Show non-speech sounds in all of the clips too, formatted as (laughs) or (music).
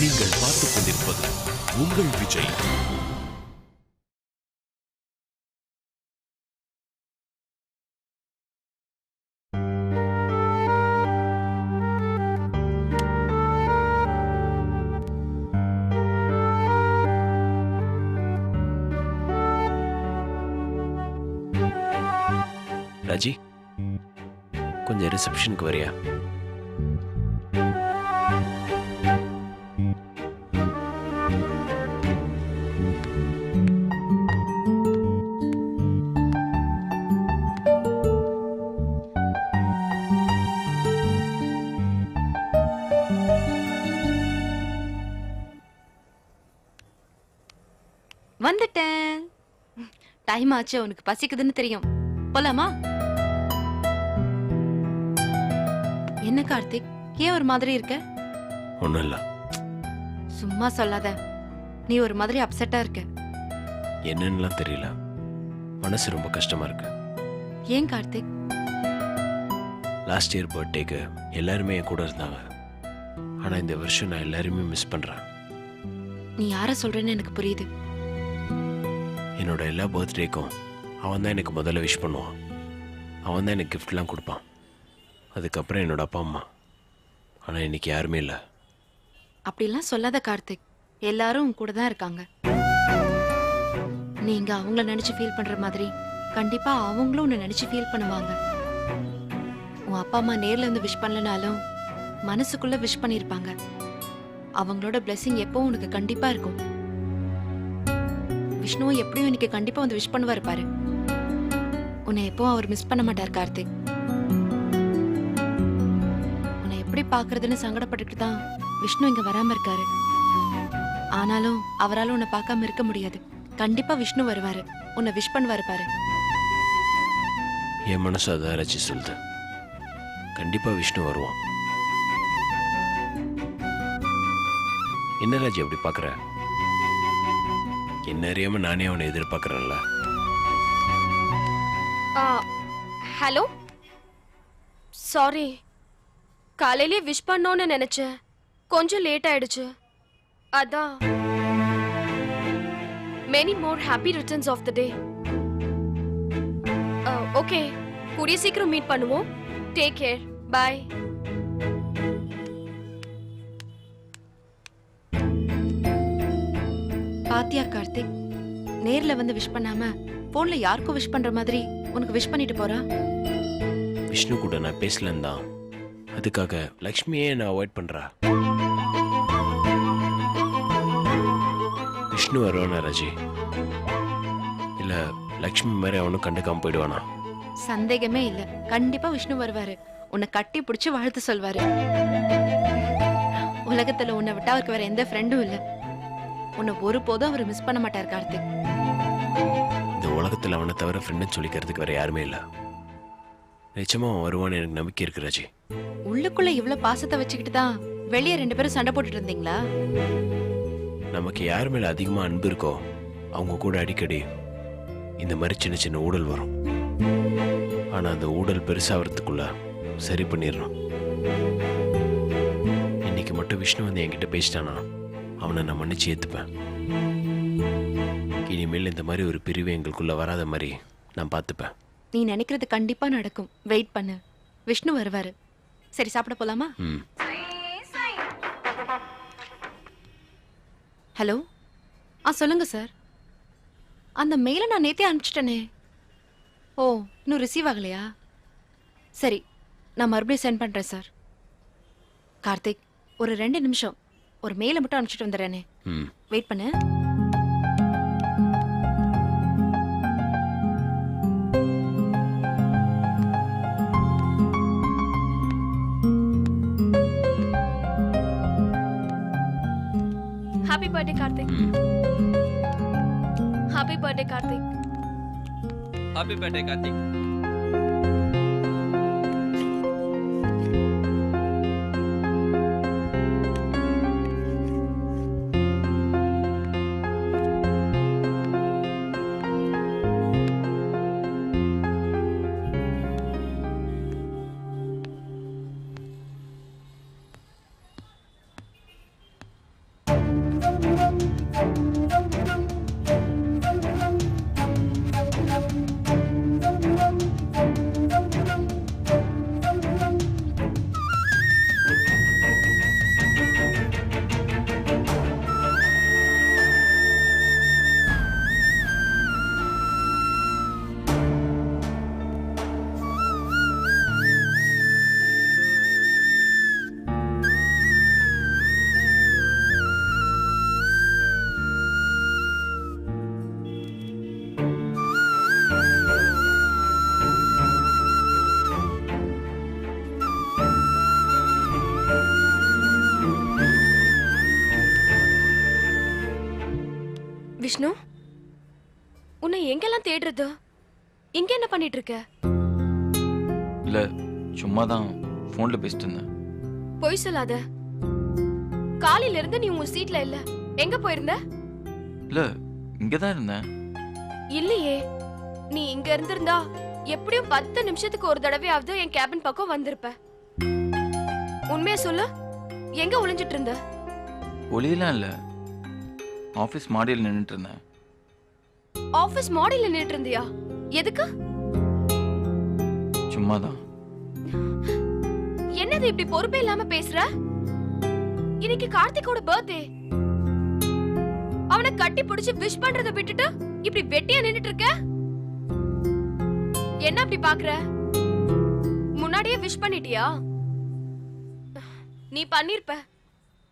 நீங்கள் பார்த்துக் கொண்டிருப்பது உங்கள் விஜய். ராஜி கொஞ்சம் ரிசப்ஷனுக்கு வரியா? வந்துட்டேன். டைம் ஆச்சு உனக்கு பசிக்குதுன்னு தெரியும். போலாமா? என்ன கார்த்திக் ஏன் ஒரு மாதிரி இருக்க? ஒன்றும் இல்லை. சும்மா சொல்லாத. நீ ஒரு மாதிரி அப்செட்டா இருக்க. என்னன்னுலாம் தெரியல. மனசு ரொம்ப கஷ்டமா இருக்கு. ஏன் கார்த்திக்? லாஸ்ட் இயர் பர்த்டேக்கு எல்லாருமே என் கூட இருந்தாங்க. ஆனால் இந்த வருஷம் நான் எல்லாருமே மிஸ் பண்ணுறேன் நீ யார சொல்றேன்னு எனக்கு புரியுது. என்னோட எல்லா பர்த்டேக்கும் அவன் தான் எனக்கு முதல்ல விஷ் பண்ணுவான். அவன் தான் எனக்கு கிஃப்ட்லாம் கொடுப்பான். அதுக்கப்புறம் என்னோட அப்பா அம்மா. ஆனால் இன்னைக்கு யாருமே இல்லை. அப்படிலாம் சொல்லாத கார்த்திக். எல்லாரும் உன் கூட தான் இருக்காங்க. நீங்க அவங்கள நினைச்சு ஃபீல் பண்ற மாதிரி கண்டிப்பா அவங்களும் உன்னை நினைச்சு ஃபீல் பண்ணுவாங்க. உன் அப்பா அம்மா நேர்ல வந்து விஷ் பண்ணலனாலும் மனசுக்குள்ள விஷ் பண்ணிருப்பாங்க. அவங்களோட பிளெஸிங் எப்பவும் உனக்கு கண்டிப்பா இருக்கும். விஷ்ணுவும் எப்படியும் இன்னைக்கு கண்டிப்பா வந்து விஷ் பண்ணுவாரு பாரு. உன்னை எப்பவும் அவர் மிஸ் பண்ண மாட்டார் கார்த்திக். உன்னை எப்படி பாக்குறதுன்னு சங்கடப்பட்டுட்டு தான் விஷ்ணு இங்க வராம இருக்காரு. ஆனாலும் அவரால உன்னை பார்க்காம இருக்க முடியாது. கண்டிப்பா விஷ்ணு வருவாரு. உன்னை விஷ் பண்ணுவாரு பாரு. என் மனசு அதை ரச்சி சொல்லுது. கண்டிப்பாக விஷ்ணு வருவான். என்ன ராஜி அப்படி பாக்குற என்ன அறியாம நானே அவனை எதிர்பார்க்குறேன்ல. ஹலோ? சாரி காலையிலே விஷ் பண்ணோன்னு நினைச்சேன். கொஞ்சம் லேட் ஆயிடுச்சு. அதான். Many more happy returns of the day okay கூடிய சீக்கிரம் மீட் பண்ணுவோம். டேக் கேர் பாய் பாத்தியா கார்த்திக் நேர்ல வந்து விஷ் பண்ணாம போன்ல யாருக்கும் விஷ் பண்ற மாதிரி உனக்கு விஷ் பண்ணிட்டு போறா? விஷ்ணு கூட நான் பேசலன்னு தான். அதுக்காக லக்ஷ்மியே நான் அவாய்ட் பண்ணுறா விஷ்ணு வருவானா ராஜி? இல்லை லக்ஷ்மி மாதிரி அவனும் கண்டுக்காம போயிடுவானா? சந்தேகமே இல்ல. கண்டிப்பா விஷ்ணு வருவாரு. உன்னை கட்டி பிடிச்சு வாழ்த்து சொல்வாரு. உலகத்துல உன்னை விட்டா அவருக்கு வேற எந்த ஃப்ரெண்டும் இல்ல. உன்னை ஒருபோதும் அவர் மிஸ் பண்ண மாட்டார் கார்த்திக். இந்த உலகத்தில் அவனை தவிர ஃப்ரெண்டுன்னு சொல்லிக்கிறதுக்கு வேற யாருமே இல்லை. நிச்சயமா அவன் வருவான்னு எனக்கு நம்பிக்கை இருக்கு ராஜி. உள்ளுக்குள்ள இவ்ளோ பாசத்தை வச்சுக்கிட்டு தான் வெளியே ரெண்டு பேரும் சண்டை போட்டுட்டு இருந்தீங்களா? நமக்கு யார் மேல அதிகமா அன்பு இருக்கோ அவங்க கூட அடிக்கடி இந்த மாதிரி சின்ன சின்ன ஊடல் வரும். ஆனா அந்த ஊடல் பெருசாகிறதுக்குள்ள சரி பண்ணிடணும். இன்னைக்கு மட்டும் விஷ்ணு வந்து என்கிட்ட பேசிட்டானா? அவனை நான் மன்னிச்சு ஏத்துப்பேன். இனிமேல் இந்த மாதிரி ஒரு பிரிவு எங்களுக்குள்ள வராத மாதிரி நான் பார்த்துப்பேன் நீ நினைக்கிறது கண்டிப்பா நடக்கும். வெயிட் பண்ணு. விஷ்ணு வருவாரு. சரி சாப்பிட போலாமா? ம். ஹலோ? ஆ சொல்லுங்க சார். அந்த மெயிலை நான் நேத்தே அனுப்பிச்சிட்டேனே. ஓ இன்னும் ரிசீவ் ஆகலையா? சரி நான் மறுபடியும் சென்ட் பண்றேன் சார். கார்த்திக் ஒரு ரெண்டு நிமிஷம். ஒரு மெயிலை மட்டும் அனுப்பிச்சிட்டு வந்துடுறேனே. ம். வெயிட் பண்ணு. Happy birthday Karthik happy birthday Karthik happy birthday Karthik Vishnu? உன்னை எங்கெல்லாம் தேடுறது? இங்க என்ன பண்ணிட்டு இருக்க இல்லை சும்மா தான் ஃபோனில் பேசிட்டு இருந்தேன் பொய் சொல்லாத. காலையில இருந்து நீ உன் சீட்ல இல்ல. எங்க போயிருந்த? இல்லை இங்கே தான் இருந்தேன். இல்லையே. நீ இங்க இருந்திருந்தா எப்படியும் பத்து நிமிஷத்துக்கு ஒரு தடவையாவது என் கேபின் பக்கம் வந்திருப்ப. உண்மையா சொல்லு. எங்க ஒளிஞ்சிட்டு இருந்த? ஒளியெல்லாம் இல்லை. ஆஃபீஸ் மாடியில் நின்றுட்டு இருந்தேன் ஆபீஸ் மாடியில நின்னுட்டு இருந்தியா எதுக்கு? சும்மா தான் என்னது இப்படி பொறுப்பே இல்லாம பேசுற? இன்னைக்கு கார்த்திகோட பர்த்டே அவனை கட்டி பிடிச்சு விஷ் பண்றத விட்டுட்டு இப்படி வெட்டியா நின்னுட்டு இருக்க என்ன அப்படி பாக்குற? முன்னாடியே விஷ் பண்ணிட்டியா? நீ பண்ணிருப்ப.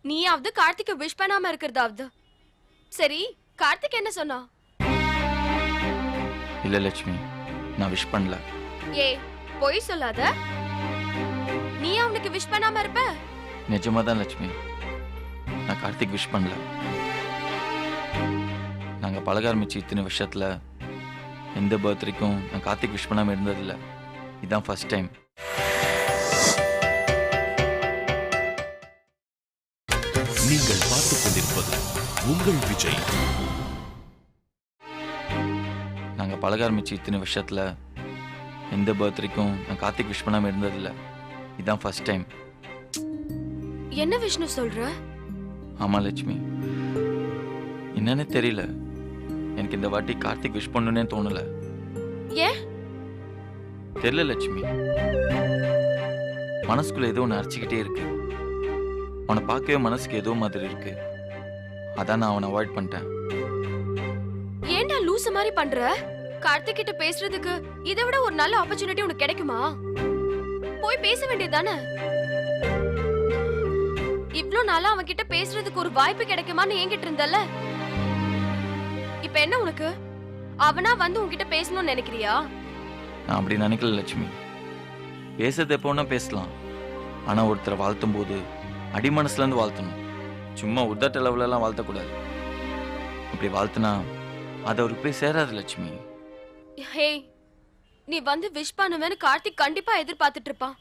நீயாவது கார்த்திக்க விஷ் பண்ணாம இருக்கிறதாவது. சரி கார்த்திக் என்ன சொன்னா? இல்லை லட்சுமி நான் விஷ் பண்ணல. ஏ பொய் சொல்லாத. நீ அவனுக்கு விஷ் பண்ணாம இருப்ப? நிஜமாக தான் லட்சுமி நான் கார்த்திக் விஷ் பண்ணல. நாங்கள் பழக ஆரம்பிச்சு இத்தனை வருஷத்தில் எந்த பர்த்டேக்கும் நான் கார்த்திக் விஷ் பண்ணாமல் இருந்ததில்ல. இதுதான் ஃபர்ஸ்ட் டைம் நீங்கள் பார்த்துக் கொண்டிருப்பது உங்கள் விஜய். நாங்கள் பழக ஆரம்பிச்சு இத்தனை வருஷத்தில் எந்த பர்த்டேக்கும் நான் கார்த்திக் விஷ் பண்ணாமல் இருந்ததில்ல. இதுதான் ஃபர்ஸ்ட் டைம் என்ன விஷ்ணு சொல்ற? ஆமாம் லட்சுமி. என்னன்னு தெரியல. எனக்கு இந்த வாட்டி கார்த்திக் விஷ் பண்ணணுன்னே தோணல. ஏன்? தெரியல லட்சுமி. மனசுக்குள்ள ஏதோ ஒன்று அரைச்சிக்கிட்டே இருக்கு. அவனை பார்க்கவே மனசுக்கு ஏதோ மாதிரி இருக்கு. அதான் நான் அவனை அவாய்ட் பண்ணிட்டேன். ஏன்டா லூசு மாதிரி பண்ற? கார்த்திக் கிட்ட பேசுறதுக்கு இதை விட ஒரு நல்ல ஆப்பர்ச்சுனிட்டி உனக்கு கிடைக்குமா? போய் பேச வேண்டியதானே இவ்ளோ நாளா அவன் கிட்ட பேசுறதுக்கு ஒரு வாய்ப்பு கிடைக்குமான்னு என்கிட்ட இருந்தல்ல? இப்ப என்ன உனக்கு? அவனா வந்து உன்கிட்ட பேசணும்னு நினைக்கிறியா? நான் அப்படி நினைக்கல லட்சுமி. பேசுறது எப்போனா பேசலாம். ஆனால் ஒருத்தரை வாழ்த்தும் போது அடிமனசுலேருந்து வாழ்த்தணும். சும்மா உதட்ட லெவலெல்லாம் வாழ்த்தக்கூடாது. அப்படி வாழ்த்துனா அது அவருக்கு போய் சேராது லட்சுமி. ஹே நீ வந்து விஷ் பண்ணுவேன்னு கார்த்திக் கண்டிப்பா எதிர்பார்த்துட்டு இருப்பான்.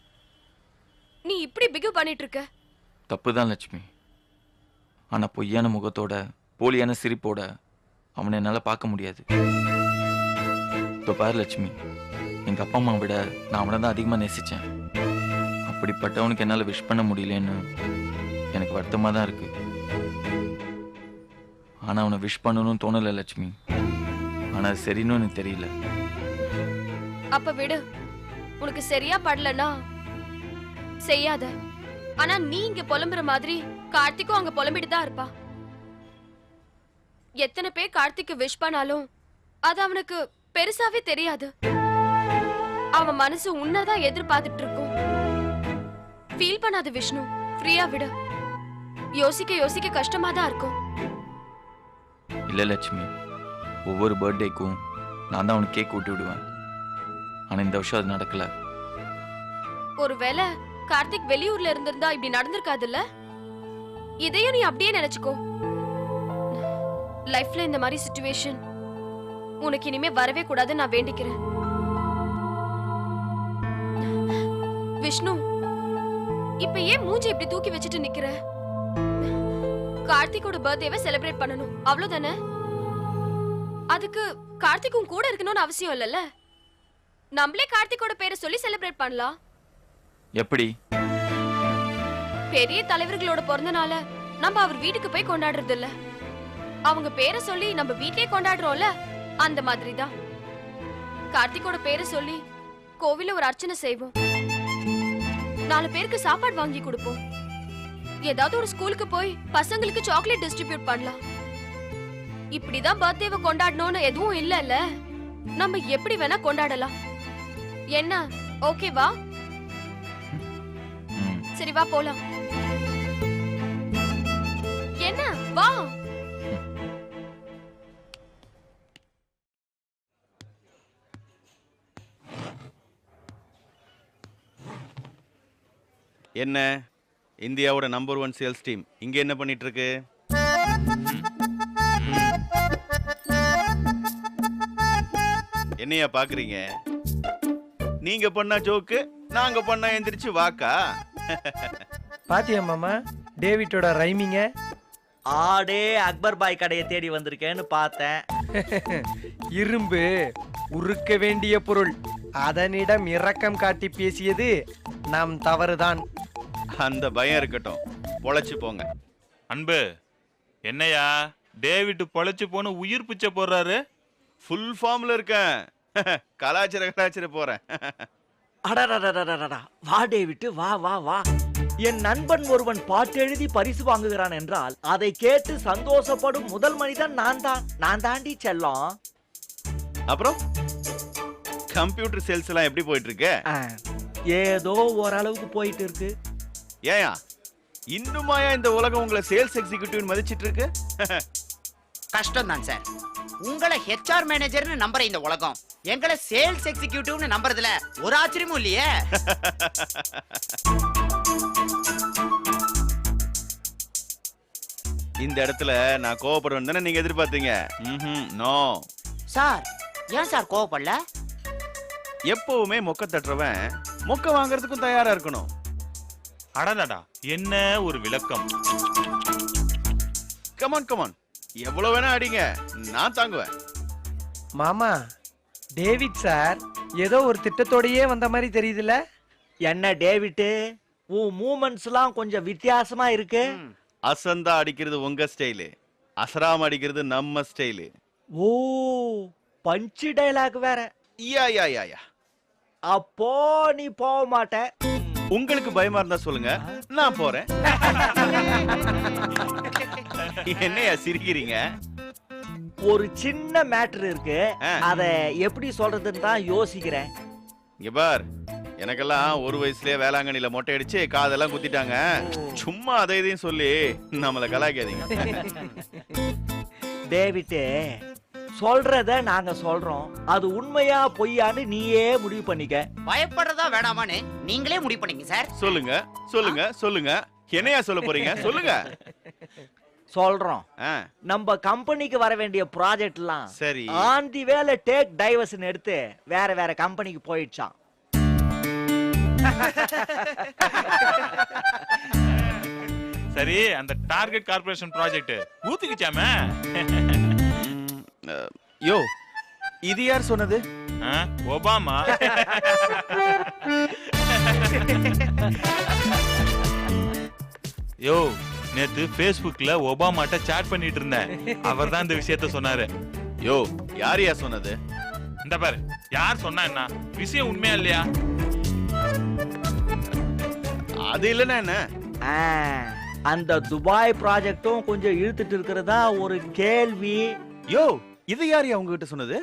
நீ இப்படி பிகு பண்ணிட்டு இருக்க தப்பு தான் லட்சுமி. ஆனால் பொய்யான முகத்தோட போலியான சிரிப்போட அவனை என்னால் பார்க்க முடியாது. இப்போ பாரு லட்சுமி. எங்கள் அப்பா அம்மா விட நான் அவனை தான் அதிகமாக நேசித்தேன் அப்படிப்பட்டவனுக்கு என்னால் விஷ் பண்ண முடியலன்னு எனக்கு வருத்தமாக தான் இருக்கு. ஆனால் அவனை விஷ் பண்ணணும்னு தோணலை லட்சுமி. ஆனால் சரின்னு எனக்கு தெரியல. அப்ப விடு. உனக்கு சரியா படலன்னா செய்யாத. ஆனா நீ இங்க புலம்புற மாதிரி கார்த்திக்கும் அங்க புலம்பிட்டு தான் இருப்பா. எத்தனை பேர் கார்த்திக்கு விஷ் பண்ணாலும் அது அவனுக்கு பெருசாவே தெரியாது. அவன் மனசு உன்னதான் எதிர்பார்த்துட்டு இருக்கும் ஃபீல் பண்ணாத விஷ்ணு. ஃப்ரீயா விடு. யோசிக்க யோசிக்க கஷ்டமா தான் இருக்கும். இல்லை லட்சுமி ஒவ்வொரு பர்த்டேக்கும் நான் தான் அவனுக்கு கேக் ஊட்டி விடுவேன். ஆனால் இந்த வருஷம் அது நடக்கலை. ஒருவேளை கார்த்திக் வெளியூர்ல இருந்திருந்தா இப்படி நடந்திருக்காதுல்ல? இதையும் நீ அப்படியே நினைச்சுக்கோ. லைஃப்ல இந்த மாதிரி சுச்சுவேஷன் உனக்கு இனிமே வரவே கூடாதுன்னு நான் வேண்டிக்கிறேன். விஷ்ணு இப்ப ஏன் மூஞ்சி இப்படி தூக்கி வச்சுட்டு நிக்கிற? கார்த்திகோட பர்த்டேவை செலிப்ரேட் பண்ணணும். அவ்வளவுதானே? அதுக்கு கார்த்திக்கும் கூட இருக்கணும்னு அவசியம் இல்லைல்ல? நம்மளே கார்த்திகோட பேரை சொல்லி செலிப்ரேட் பண்ணலாம். எப்படி? பெரிய தலைவர்களோட பிறந்த நாள நம்ம அவர் வீட்டுக்கு போய் கொண்டாடுறது இல்ல அவங்க பேரை சொல்லி நம்ம வீட்லயே கொண்டாடுறோம்ல அந்த மாதிரி தான் கார்த்திகோட பேரை சொல்லி கோவில்ல ஒரு அர்ச்சனை செய்வோம். நாலு பேருக்கு சாப்பாடு வாங்கி கொடுப்போம். ஏதாவது ஒரு ஸ்கூலுக்கு போய் பசங்களுக்கு சாக்லேட் டிஸ்ட்ரிபியூட் பண்ணலாம். இப்படிதான் பர்த்டேவை கொண்டாடணும்னு எதுவும் இல்லைல்ல. நம்ம எப்படி வேணா கொண்டாடலாம். என்ன? ஓகேவா சரி வா போலாம். என்ன? வா. என்ன? இந்தியாவோட நம்பர் ஒன் சேல்ஸ் டீம் இங்க என்ன பண்ணிட்டு இருக்கு என்னையா பாக்குறீங்க? நீங்க பண்ண ஜோக்கு நாங்க பண்ண எந்திரிச்சு வாக்கா? பாத்தியா மாமா? டேவிட்டோட ரைமிங்க ஆடே அக்பர் பாய் கடையை தேடி வந்திருக்கேன்னு பார்த்தேன். (laughs) இரும்பு உருக்க வேண்டிய பொருள். அதனிடம் இரக்கம் காட்டி பேசியது நம் தவறுதான். அந்த பயம் இருக்கட்டும். பொழைச்சு போங்க. அன்பு என்னையா? டேவிட் பொழைச்சு போன உயிர் பிச்சை போடுறாரு? ஃபுல் ஃபார்ம்ல இருக்கேன். (laughs) கலாச்சார கலாச்சார போறேன். (laughs) அடடடடடடடா வா டேவிட்டு வா வா வா. என் நண்பன் ஒருவன் பாட்டு எழுதி பரிசு வாங்குகிறான் என்றால் அதை கேட்டு சந்தோஷப்படும் முதல் மனிதன் நான் தான். நான் தாண்டி செல்லம். அப்புறம்? கம்ப்யூட்டர் சேல்ஸ் எல்லாம் எப்படி போயிட்டு இருக்கு? ஏதோ ஓரளவுக்கு போயிட்டு இருக்கு. ஏயா இன்னுமாயா இந்த உலகம் உங்களை சேல்ஸ் எக்ஸிகியூட்டிவ் மதிச்சிட்டு இருக்கு கஷ்டம் தான் சார் உங்களை ஹெச்ஆர் மேனேஜர்னு நம்புற இந்த உலகம் எங்களை சேல்ஸ் எக்ஸிகியூட்டிவ்னு நம்புறதுல ஒரு ஆச்சரியமும் இல்லையே? இந்த இடத்துல நான் கோவப்படுவேன் தானே நீங்க எதிர்பார்த்தீங்க? நோ சார் ஏன் சார் கோவப்படல? எப்பவுமே மொக்க தட்டுறவன் மொக்க வாங்குறதுக்கும் தயாரா இருக்கணும். அடடடா என்ன ஒரு விளக்கம். கமான் கமான் எவ்வளவு வேணா அடிங்க நான் தாங்குவேன். மாமா டேவிட் சார் ஏதோ ஒரு திட்டத்தோடயே வந்த மாதிரி தெரியுதுல்ல? என்ன டேவிட்டு உன் மூமெண்ட்ஸ்லாம் கொஞ்சம் வித்தியாசமா இருக்கு. அசந்தா அடிக்கிறது உங்க ஸ்டைலு. அசராம அடிக்கிறது நம்ம ஸ்டைலு. ஓ பஞ்சு டைலாக் வேற. யா யா யா யா அப்போ நீ போக மாட்ட. உங்களுக்கு பயமா இருந்தா சொல்லுங்க. நான் போறேன். என்னையா சிரிக்கிறீங்க? ஒரு சின்ன மேட்டர் இருக்கு. அத எப்படி சொல்றதுன்னு தான் யோசிக்கிறேன். இங்க பார். எனக்கெல்லாம் ஒரு வயசுலயே வேளாங்கண்ணில மொட்டை அடிச்சு காதெல்லாம் குத்திட்டாங்க. சும்மா அதை இதையும் சொல்லி நம்மள கலாய்க்காதீங்க. (laughs) டேவிட்டு சொல்றத நாங்க சொல்றோம். அது உண்மையா பொய்யான்னு நீயே முடிவு பண்ணிக்க. பயப்படுறதா வேணாமான்னு நீங்களே முடிவு பண்ணீங்க சார். சொல்லுங்க சொல்லுங்க சொல்லுங்க. என்னையா சொல்ல போறீங்க? சொல்லுங்க. சொல்றோம். ஆ, நம்ம கம்பெனிக்கு வர வேண்டிய ப்ராஜெக்ட்லாம் சரி. ஆன் தி வேலை டேக் டைவர்ஷன் எடுத்து வேற வேற கம்பெனிக்கு போயிடுச்சான் சரி அந்த டார்கெட் கார்ப்பரேஷன் ப்ராஜெக்ட் ஊத்துக்குச்சாமே? யோ இது யார் சொன்னது? ஒபாமா. யோ நேத்து Facebookல ஒபாமாட்ட சாட் பண்ணிட்டு இருந்தேன். அவர் தான் இந்த விஷயத்த சொன்னாரு. யோ யார் யா சொன்னது? இந்த பாரு யார் சொன்னா என்ன? விஷயம் உண்மையா இல்லையா? அது இல்லைன்னா என்ன? அந்த துபாய் ப்ராஜெக்டும் கொஞ்சம் இழுத்துட்டு இருக்கிறதா ஒரு கேள்வி. யோ இது யார் உங்ககிட்ட சொன்னது?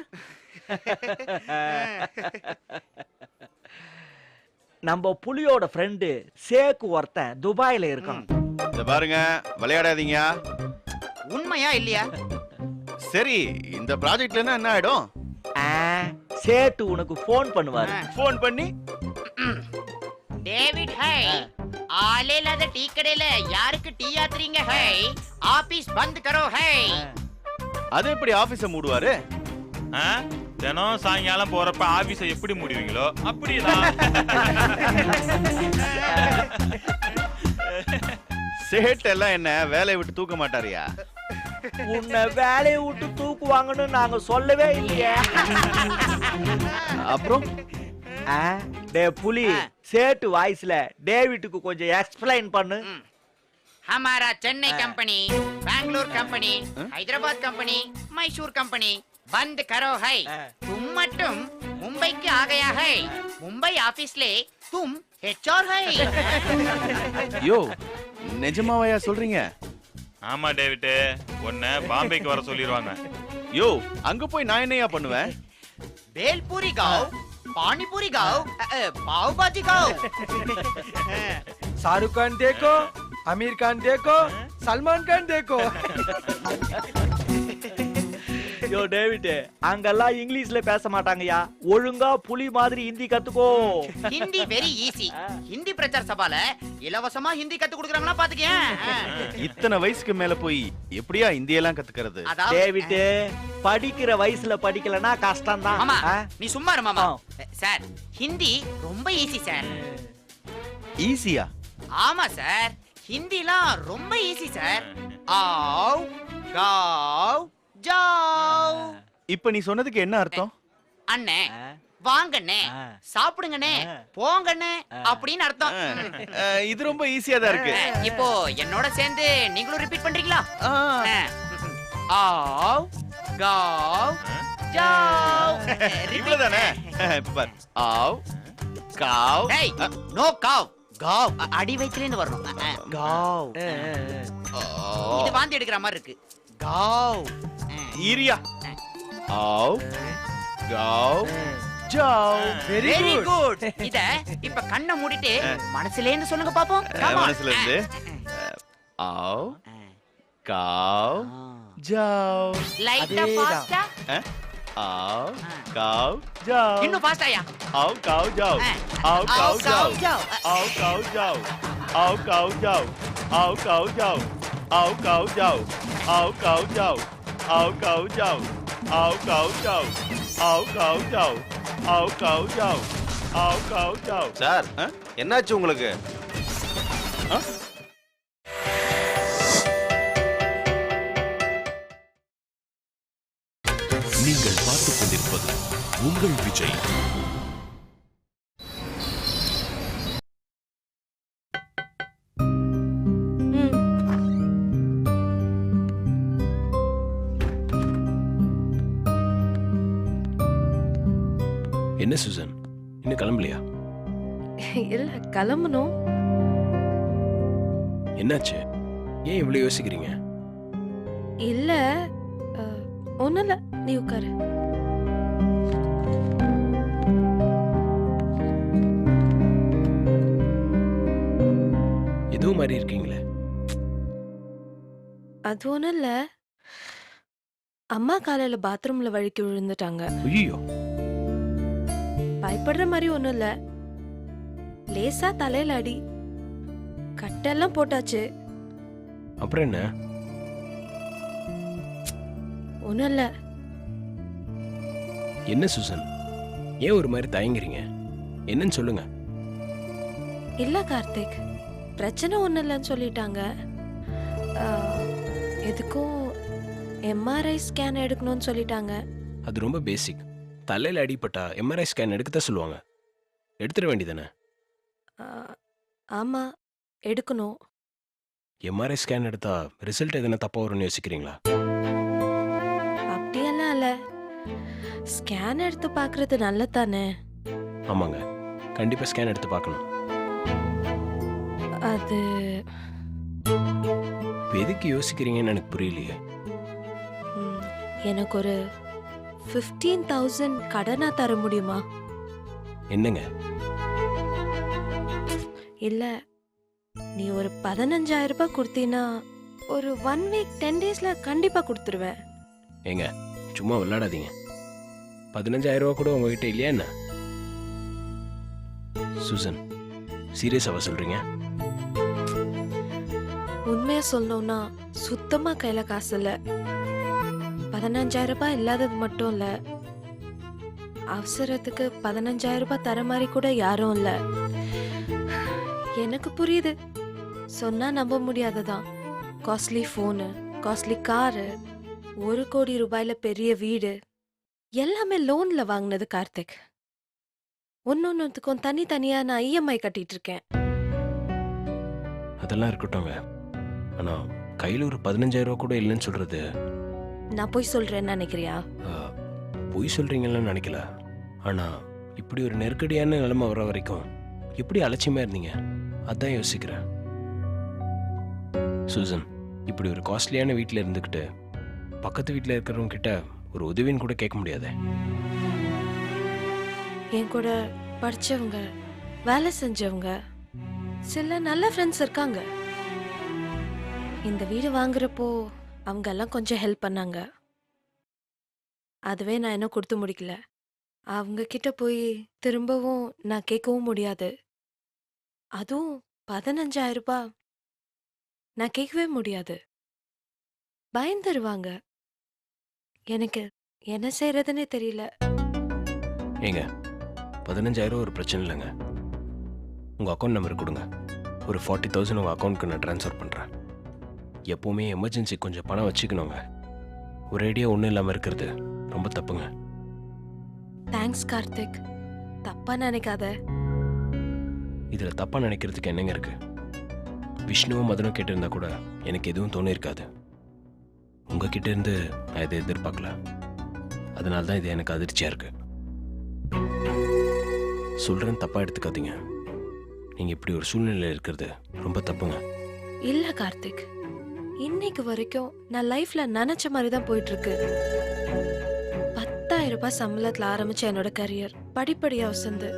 நம்ம புலியோட ஃப்ரெண்டு சேக்கு ஒருத்தன் துபாயில இருக்கான். இத பாருங்க விளையாடாதீங்க. உண்மையா இல்லையா? சரி இந்த ப்ராஜெக்ட்ல என்ன ஆயிடும்? ஆ, சேட்டு உனக்கு ஃபோன் பண்ணுவாரு. ஃபோன் பண்ணி? டேவிட் ஹை ஆளே இல்லாத டீ கடையில யாருக்கு டீ ஆத்துறீங்க ஹை ஆபீஸ் பந்த் கரோ ஹை அது எப்படி ஆபீஸ மூடுவாரு? ஆ? தினம் சாயங்காலம் போறப்ப ஆபீஸ எப்படி முடிவீங்களோ அப்படிதான். சேட் எல்லாம் என்ன வேலையை விட்டு தூக்க மாட்டாரியா? உன்னை வேலையை விட்டு தூக்குவாங்கன்னு நாங்க சொல்லவே இல்லையே. அப்புறம்? ஆ, டே புலி சேட்டு வாய்ஸ்ல டேவிட்டுக்கு கொஞ்சம் எக்ஸ்பிளைன் பண்ணு. हमारा Chennai company Bangalore company Hyderabad company Mysore company बंद करो है तुम மட்டும் மும்பைக்கு आ गया है मुंबई ऑफिस ले तुम एचआर है யோ நிஜமாவையா சொல்றீங்க ஆமா டேவிட் உன்னை பாம்பேக்கு வர சொல்லிடுவாங்க யோ அங்க போய் நான் என்னையா பண்ணுவேன் भेलपुरी गाओ पानीपुरी गाओ अ, अ, पाव भाजी गाओ शाहरुख खान देखो आमिर खान देखो सलमान खान देखो யோ டேவிட் அங்கெல்லாம் இங்கிலீஷ்ல பேச மாட்டாங்கயா ஒழுங்கா புலி மாதிரி ஹிந்தி கத்துக்கோ ஹிந்தி வெரி ஈஸி ஹிந்தி பிரச்சார சபால இலவசமா ஹிந்தி கத்து கொடுக்குறாங்களா பாத்துக்கேன் இத்தனை வயசுக்கு மேல போய் எப்படியா இந்தியெல்லாம் கத்துக்கிறது அதாவது டேவிட் படிக்கிற வயசுல படிக்கலனா கஷ்டம் தான் மாமா நீ சும்மா இரு மாமா சார் ஹிந்தி ரொம்ப ஈஸி சார் ஈஸியா ஆமா சார் ஹிந்திலாம் ரொம்ப ஈஸி சார் ஆவ் காவ் ஜாவ். இப்ப நீ சொன்னதுக்கு என்ன அர்த்தம்? அண்ணே வாங்கண்ணே. சாப்பிடுங்கண்ணே. போங்கண்ணே அப்படின்னு அர்த்தம். இது ரொம்ப ஈஸியா தான் இருக்கு. இப்போ என்னோட சேர்ந்து நீங்களும் ரிப்பீட் பண்றீங்களா? ஆவ் காவ் ஜாவ். இவ்வளவுதானே? இப்ப பார். ஆவ் காவ். டேய் நோ காவ் காவ். அடி வயிற்றுல இருந்து வரணும். காவ். இது வாந்தி எடுக்கிற மாதிரி இருக்கு. காவ். ஈரியா ஆவ். காவ் ஜாவ். வெரி குட் (laughs) இத இப்ப கண்ணை மூடிட்டு மனசுல இருந்து சொல்லுங்க பாப்போம். மனசுல இருந்து ஆவ். காவ். ஜாவ். லைட்டா. ஃபாஸ்டா ஆவ் காவ் ஜாவ் இன்னும் ஃபாஸ்டாயா ஆவ் காவ் ஜாவ் ஆவ் காவ் ஜாவ் ஆவ் காவ் ஜாவ் ஆவ் காவ் ஜாவ் ஆவ் காவ் ஜாவ் ஆவ் காவ் ஜாவ் ஆவ் காவ் ஜாவ் ஆவ் காவ் ஜாவ் ஆவ் காவ் ஜாவ் ஆவ் காவ் ஜாவ் ஆவ் காவ் ஜாவ் ஆவ் காவ் ஜாவ் சார் என்னாச்சு உங்களுக்கு நீங்கள் உங்கள் விஜய். என்ன சுசன்? இன்னும் கிளம்பலையா? இல்ல கிளம்பணும். என்னாச்சு? ஏன் இவ்வளவு யோசிக்கிறீங்க? இல்ல ஒன்னும் இல்ல. நீ உட்காரு. மாதிரி இருக்கீங்களே? அது ஒன்றும் இல்லை. அம்மா காலையில பாத்ரூம்ல வழுக்கி விழுந்துட்டாங்க. ஐயோ பயப்படுற மாதிரி ஒன்றும் இல்லை. லேசா தலையில அடி. கட்டெல்லாம் போட்டாச்சு. அப்புறம் என்ன? ஒன்றும் இல்லை. என்ன சுசன்? ஏன் ஒரு மாதிரி தயங்குறீங்க? என்னன்னு சொல்லுங்க. இல்ல கார்த்திக். பிரச்சனை ஒன்றும் இல்லைன்னு சொல்லிட்டாங்க. எதுக்கும் எம்ஆர்ஐ ஸ்கேன் எடுக்கணும்னு சொல்லிட்டாங்க. அது ரொம்ப பேசிக் தலையில் அடிபட்டா எம்ஆர்ஐ ஸ்கேன் எடுக்கத்தான் சொல்லுவாங்க. எடுத்துட வேண்டியதானே ஆ, ஆமா எடுக்கணும். எம்ஆர்ஐ ஸ்கேன் எடுத்தா ரிசல்ட் எதுனா தப்பா வரும்னு யோசிக்கிறீங்களா? அப்படியெல்லாம் இல்ல. ஸ்கேன் எடுத்து பார்க்கறது நல்லதானே ஆமாங்க. கண்டிப்பா ஸ்கேன் எடுத்து பார்க்கணும். அது எதுக்கு யோசிக்கிறீங்கன்னு எனக்கு புரியலையே. எனக்கு ஒரு ஃபிஃப்டீன் தௌசண்ட் கடனா தர முடியுமா? என்னங்க? இல்ல நீ ஒரு பதினஞ்சாயிரம் ரூபாய் கொடுத்தீன்னா ஒரு ஒன் வீக் டென் டேஸ்ல கண்டிப்பா கொடுத்துருவேன். ஏங்க சும்மா விளையாடாதீங்க. பதினஞ்சாயிரம் ரூபா கூட உங்ககிட்ட இல்லையா என்ன? சுசன் சீரியஸாவா சொல்றீங்க? உண்மையா சொல்லணும்னா சுத்தமா கையில காசு இல்ல. பதினஞ்சாயிரம் ரூபாய் இல்லாதது மட்டும் இல்ல. அவசரத்துக்கு பதினஞ்சாயிரம் ரூபாய் தர மாதிரி கூட யாரும் இல்ல. எனக்கு புரியுது. சொன்னா நம்ப முடியாததான். காஸ்ட்லி ஃபோனு காஸ்ட்லி காரு ஒரு கோடி ரூபாயில பெரிய வீடு. எல்லாமே லோன்ல வாங்கினது கார்த்திக். ஒன்னொன்னுத்துக்கும் தனித்தனியா நான் இஎம்ஐ கட்டிட்டு இருக்கேன். அதெல்லாம் இருக்கட்டும்ங்க ஆனா கையில் ஒரு பதினஞ்சாயிரம் ரூபா கூட இல்லைன்னு சொல்றது. நான் போய் சொல்றேன்னு நினைக்கிறியா? பொய் சொல்றீங்கன்னு நினைக்கல. ஆனா இப்படி ஒரு நெருக்கடியான நிலைமை வர வரைக்கும் எப்படி அலட்சியமா இருந்தீங்க? அதான் யோசிக்கிறேன். சூசன் இப்படி ஒரு காஸ்ட்லியான வீட்டில் இருந்துக்கிட்டு பக்கத்து வீட்டில் இருக்கிறவங்க கிட்ட ஒரு உதவின்னு கூட கேட்க முடியாதே. என் கூட படிச்சவங்க வேலை செஞ்சவங்க சில நல்ல ஃப்ரெண்ட்ஸ் இருக்காங்க. இந்த வீடு வாங்குறப்போ அவங்க எல்லாம் கொஞ்சம் ஹெல்ப் பண்ணாங்க. அதுவே நான் இன்னும் கொடுத்து முடிக்கல. அவங்க கிட்ட போய் திரும்பவும் நான் கேட்கவும் முடியாது. அதுவும் பதினஞ்சாயிரம் ரூபாய். நான் கேட்கவே முடியாது. பயந்துருவாங்க எனக்கு என்ன செய்யறதுன்னே தெரியல. ஏங்க பதினஞ்சாயிரம் ஒரு பிரச்சனை இல்லைங்க. உங்கள் அக்கௌண்ட் நம்பர் கொடுங்க. ஒரு ஃபார்ட்டி தௌசண்ட் உங்கள் அக்கௌண்ட்க்கு நான் ட்ரான்ஸ்ஃபர் பண்ணுறேன் எப்போவுமே எமர்ஜென்சி கொஞ்சம் பணம் வச்சுக்கணுங்க. ஒரேடியாக ஒன்றும் இல்லாமல் இருக்கிறது. ரொம்ப தப்புங்க. தேங்க்ஸ் கார்த்திக். தப்பா நினைக்காத. இதில் தப்பாக நினைக்கிறதுக்கு என்னங்க இருக்கு? விஷ்ணுவும் மதனும் கேட்டிருந்தா கூட எனக்கு எதுவும் தோணியிருக்காது உங்ககிட்ட இருந்து நான் இதை எதிர்பார்க்கல. அதனால தான் இது எனக்கு அதிர்ச்சியாக இருக்கு. சொல்கிறேன்னு தப்பாக எடுத்துக்காதீங்க. நீங்கள் இப்படி ஒரு சூழ்நிலையில் இருக்கிறது ரொம்ப தப்புங்க. இல்ல கார்த்திக். இன்னைக்கு வரைக்கும் நான் லைஃப்ல நினைச்ச மாதிரி தான் போயிட்டு இருக்கு பத்தாயிரம் ரூபாய் சம்பளத்துல ஆரம்பிச்ச என்னோட கரியர் படிப்படியா உசந்து.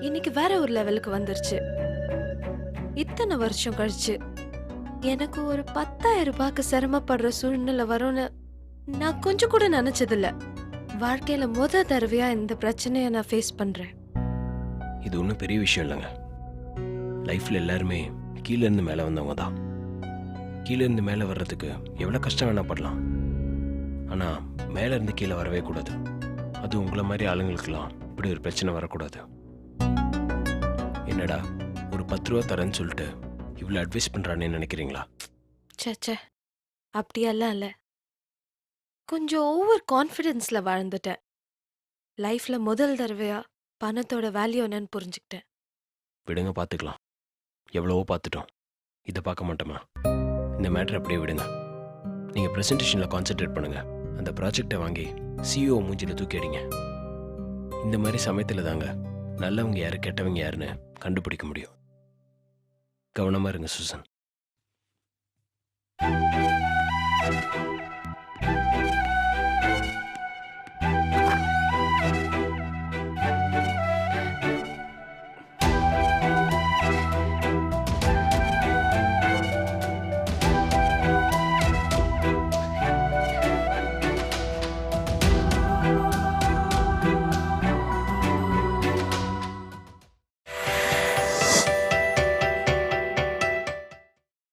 இன்னைக்கு வேற ஒரு லெவலுக்கு வந்துருச்சு. இத்தனை வருஷம் கழிச்சு எனக்கு ஒரு பத்தாயிரம் ரூபாய்க்கு சிரமப்படுற சூழ்நிலை வரும்னு நான் கொஞ்சம் கூட நினைச்சதில்ல. வாழ்க்கையில முத தடவையா இந்த பிரச்சனையை நான் ஃபேஸ் பண்றேன். இது ஒன்றும் பெரிய விஷயம் இல்லைங்க. லைஃப்பில் எல்லாருமே கீழே இருந்து மேலே வந்தவங்க தான் கீழே இருந்து மேலே வர்றதுக்கு எவ்வளோ கஷ்டம் வேணா படலாம். ஆனால் மேலே இருந்து கீழே வரவே கூடாது. அது உங்களை மாதிரி ஆளுங்களுக்கெல்லாம் இப்படி ஒரு பிரச்சனை வரக்கூடாது. என்னடா ஒரு பத்து ரூபா தரேன்னு சொல்லிட்டு இவ்வளோ அட்வைஸ் பண்ணுறானேன்னு நினைக்கிறீங்களா? ச்சே ச்சே அப்படியெல்லாம் இல்லை. கொஞ்சம் ஓவர் கான்ஃபிடென்ஸ்ல வாழ்ந்துட்டேன். லைஃப்ல முதல் தடவையா பணத்தோட வேல்யூ என்னன்னு புரிஞ்சுக்கிட்டேன். விடுங்க பார்த்துக்கலாம். எவ்வளவோ பார்த்துட்டோம். இதை பார்க்க மாட்டோமா? இந்த மேட்ரு அப்படியே விடுங்க. நீங்கள் ப்ரெசன்டேஷனில் கான்சென்ட்ரேட் பண்ணுங்க. அந்த ப்ராஜெக்டை வாங்கி சிஇஓ மூஞ்சியில் தூக்கிடிங்க இந்த மாதிரி சமயத்தில் தாங்க நல்லவங்க யாரு கெட்டவங்க யாருன்னு கண்டுபிடிக்க முடியும். கவனமாக இருங்க சுசன்